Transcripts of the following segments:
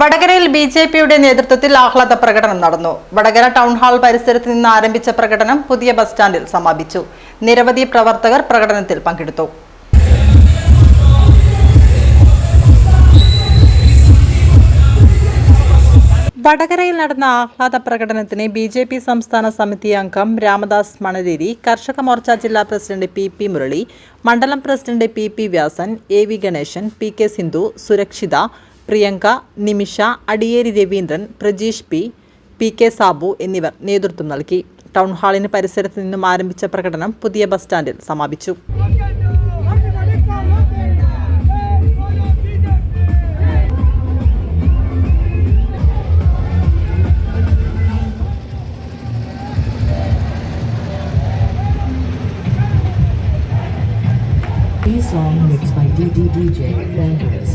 വടകരയിൽ B J പിയുടെ നേതൃത്വത്തിൽ ആഹ്ലാദ പ്രകടനം നടന്നു. വടകര ടൗൺ ഹാൾ പരിസരത്ത് നിന്ന് ആരംഭിച്ച പ്രകടനം പുതിയ ബസ് സ്റ്റാൻഡിൽ സമാപിച്ചു. നിരവധി പ്രവർത്തകർ പ്രകടനത്തിൽ പങ്കെടുത്തു. വടകരയിൽ നടന്ന ആഹ്ലാദ പ്രകടനത്തിന് ബി ജെ പി സംസ്ഥാന സമിതി അംഗം രാമദാസ് മണലേരി കർഷക മോർച്ച ജില്ലാ പ്രസിഡന്റ് പി പി മുരളി മണ്ഡലം president P P Vyasan A V Ganesan P K Sindhu Surakshitha Priyanka Nimisha Adiyeri Raveendran Prajeesh P P K Sabu എന്നിവർ നേതൃത്വം നൽകി ടൗൺ ഹാളിന് പരിസരത്ത് നിന്നും ആരംഭിച്ച പ്രകടനം പുതിയ ബസ് സ്റ്റാൻഡിൽ സമാപിച്ചു song mixed by DDDJ Vandals.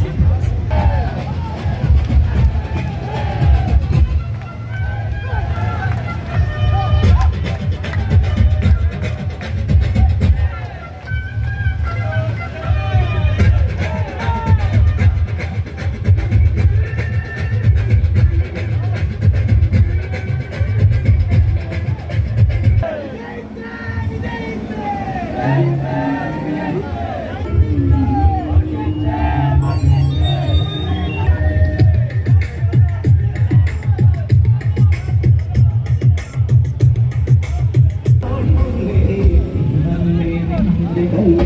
de